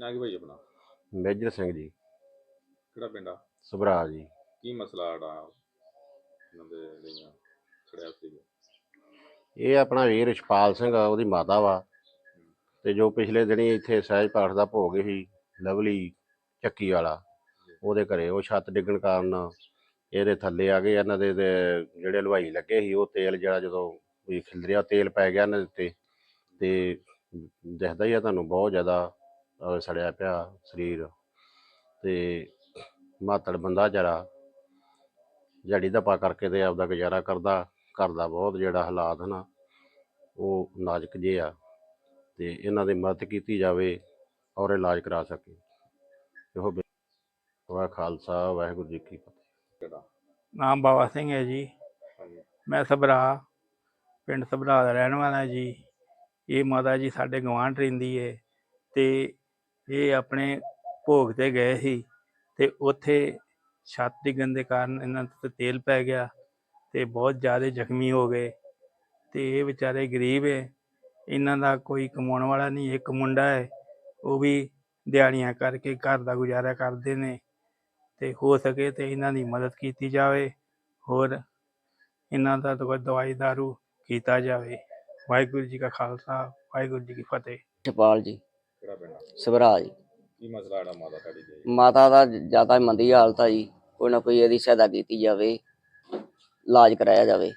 ਨਾ ਕੀ ਭਾਈ ਆਪਣਾ? ਮੇਜਰ ਸਿੰਘ ਜੀ। ਕਿਹੜਾ ਪਿੰਡ ਆ? ਸੁਭਰਾ ਜੀ। ਕੀ ਮਸਲਾ ਆੜਾ ਇਹਨਾਂ ਦੇ ਛੜਿਆ ਸੀ? ਇਹ ਆਪਣਾ ਵੀਰ ਰਿਸ਼ਪਾਲ ਸਿੰਘ ਆ, ਉਹਦੀ ਮਾਤਾ ਵਾ। ਤੇ ਜੋ ਪਿਛਲੇ ਦਿਨੀ ਇੱਥੇ ਸਹਿਜ ਪਾਠ ਦਾ ਭੋਗ ਸੀ ਲਵਲੀ ਚੱਕੀ ਵਾਲਾ ਉਹਦੇ ਘਰੇ ਉਹ ਛੱਤ ਡਿੱਗਣ ਕਾਰਨ ਇਹਦੇ ਥੱਲੇ ਆ ਗਏ ਇਹਨਾਂ ਦੇ ਜਿਹੜੇ ਹਲਵਾਈ ਲੱਗੇ ਸੀ ਉਹ ਤੇਲ ਜਿਹੜਾ ਜਦੋਂ ਵੀ ਖਿਲਰਿਆ ਤੇਲ ਪੈ ਗਿਆ ਇਹਨਾਂ ਦੇ ਉੱਤੇ। ਤੇ ਦਿਖਦਾ ਹੀ ਆ ਤੁਹਾਨੂੰ ਬਹੁਤ ਜ਼ਿਆਦਾ ਅਹ, ਸੜਿਆ ਪਿਆ ਸਰੀਰ ਤੇ ਮਾਤੜ ਬੰਦਾ ਜਰਾ ਜੜੀ ਦਪਾ ਕਰਕੇ ਤੇ ਆਪਦਾ ਗੁਜ਼ਾਰਾ ਕਰਦਾ ਘਰ ਦਾ ਬਹੁਤ ਜਿਹੜਾ ਹਾਲਾਤ ਹਨ ਉਹ ਨਾਜ਼ੁਕ ਜੇ ਆ ਤੇ ਇਹਨਾਂ ਦੀ ਮਦਦ ਕੀਤੀ ਜਾਵੇ ਔਰ ਇਲਾਜ ਕਰਾ ਸਕੇ। ਇਹੋ ਬੇ- ਵਾਹਿ ਖਾਲਸਾ ਵਾਹਿਗੁਰੂ ਜੀ ਕੀ ਫਤਿਹ। ਨਾਮ ਬਾਬਾ ਸਿੰਘ ਹੈ ਜੀ। ਮੈਂ ਸਭਰਾ ਪਿੰਡ ਸਭਰਾ ਦਾ ਰਹਿਣ ਵਾਲਾ ਜੀ। ਇਹ ਮਾਤਾ ਜੀ ਸਾਡੇ ਗਵਾਂਢ ਰਹਿੰਦੀ ਏ ਤੇ ਇਹ ਆਪਣੇ ਭੋਗ ਤੇ ਗਏ ਸੀ ਤੇ ਉੱਥੇ ਛੱਤ ਡਿੱਗਣ ਦੇ ਕਾਰਨ ਇਹਨਾਂ ਤੇ ਤੇਲ ਪੈ ਗਿਆ ਤੇ ਬਹੁਤ ਜ਼ਿਆਦਾ ਜ਼ਖਮੀ ਹੋ ਗਏ ਤੇ ਇਹ ਵਿਚਾਰੇ ਗਰੀਬ ਹੈ। ਇਹਨਾਂ ਦਾ ਕੋਈ ਕਮਾਉਣ ਵਾਲਾ ਨਹੀਂ, ਇੱਕ ਮੁੰਡਾ ਹੈ, ਉਹ ਵੀ ਦਿਹਾੜੀਆਂ ਕਰਕੇ ਘਰ ਦਾ ਗੁਜ਼ਾਰਾ ਕਰਦੇ ਨੇ ਤੇ ਹੋ ਸਕੇ ਤੇ ਇਹਨਾਂ ਦੀ ਮਦਦ ਕੀਤੀ ਜਾਵੇ ਹੋਰ ਇਹਨਾਂ ਦਾ ਤਾਂ ਕੋਈ ਦਵਾਈ ਦਾਰੂ ਕੀਤਾ ਜਾਵੇ। ਵਾਹਿਗੁਰੂ ਜੀ ਕਾ ਖਾਲਸਾ, ਵਾਹਿਗੁਰੂ ਜੀ ਕੀ ਫਤਿਹ। ਛਪਾਲ ਜੀ। ਕਿਹੜਾ ਪਿੰਡ ਆ? ਸਵਰਾਜ ਕੀ ਮਸਲਾ ਆੜਾ ਮਾਤਾ ਤੁਹਾਡੀ ਦੇ ਮਾਤਾ ਦਾ ਜ਼ਿਆਦਾ ਮੰਦੀ ਹਾਲਤ ਆ ਜੀ। ਕੋਈ ਨਾ ਕੋਈ ਇਹਦੀ ਸਹਾਇਤਾ ਕੀਤੀ ਜਾਵੇ ਇਲਾਜ ਕਰਾਇਆ ਜਾਵੇ।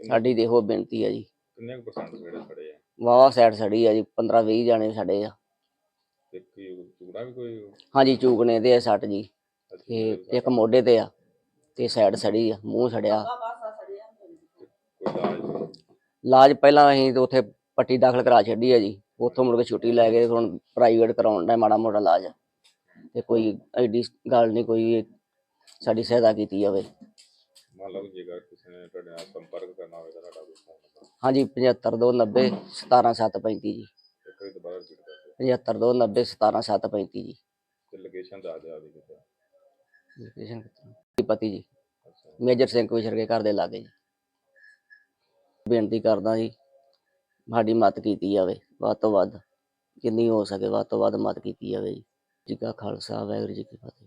ਸਾਡੀ ਦੇਖੋ ਬੇਨਤੀ ਹੈ ਜੀ। ਕਿੰਨੇ ਕੁ ਪਰਸੈਂਟ ਜਿਹੜੇ ਛੜੇ ਆ? ਵਾਵਾ ਸਾਈਡ ਸੜੀ ਆ ਜੀ 15 20 ਜਾਣੇ ਸਾਡੇ ਆ। ਤੇ ਕੀ ਚੂੜਾ ਵੀ ਕੋਈ ਹਾਂਜੀ ਚੂਕਨੇ ਦੇ ਆ ਸੱਟ ਜੀ। ਤੇ ਕੋਈ ਇੱਕ ਮੋਢੇ ਤੇ ਆ ਤੇ ਸਾਈਡ ਸੜੀ ਆ ਮੂੰਹ ਸੜਿਆ। ਇਲਾਜ? ਇਲਾਜ ਪਹਿਲਾਂ ਅਸੀਂ ਤੇ ਉੱਥੇ ਪੱਟੀ ਦਾਖਲ ਕਰਾ ਛੱਡੀ ਆ ਜੀ। ਉੱਥੋਂ ਮੁੜ ਕੇ ਛੁੱਟੀ ਲੈ ਕੇ ਹੁਣ ਪ੍ਰਾਈਵੇਟ ਕਰਾਉਣ ਦਾ ਮਾੜਾ ਮੋਟਾ ਇਲਾਜ। ਤੇ ਕੋਈ ਐਡੀ ਗੱਲ ਨਹੀਂ ਕੋਈ ਸਾਡੀ ਸਹਾਇਤਾ ਕੀਤੀ ਜਾਵੇ। ਮੰਨ ਲਓ ਜੇਕਰ ਕਿਸੇ ਨੇ ਤੁਹਾਡੇ ਨਾਲ ਸੰਪਰਕ ਕਰਨਾ ਹੋਵੇ ਤਾਂ ਤੁਹਾਡਾ ਕੋਈ ਫੋਨ ਨੰਬਰ? ਹਾਂਜੀ 75290 17735 ਜੀ। ਇੱਕ ਵਾਰੀ ਦੁਬਾਰਾ ਰਿਪੀਟ ਕਰ ਦਿਓ। 75290 17735 ਜੀ। ਤੇ ਲੋਕੇਸ਼ਨ ਦੱਸ ਦਿਓ ਆਪਦੀ ਕਿਤੇ। ਲੋਕੇਸ਼ਨ ਕਿੱਥੇ? ਪਤੀ ਜੀ। ਮੇਜਰ ਸਿੰਘ ਵਿਸ਼ਰ ਕੇ ਘਰ ਦੇ ਲਾਗੇ ਜੀ। ਬੇਨਤੀ ਕਰਦਾ ਜੀ ਸਾਡੀ ਮਦਦ ਕੀਤੀ ਜਾਵੇ, ਵੱਧ ਤੋਂ ਵੱਧ ਜਿੰਨੀ ਹੋ ਸਕੇ ਵੱਧ ਤੋਂ ਵੱਧ ਮਦਦ ਕੀਤੀ ਜਾਵੇ ਜੀ। ਜੀ ਕਾ ਖਾਲਸਾ, ਵਾਹਿਗੁਰੂ ਜੀ ਕੀ ਫਤਿਹ।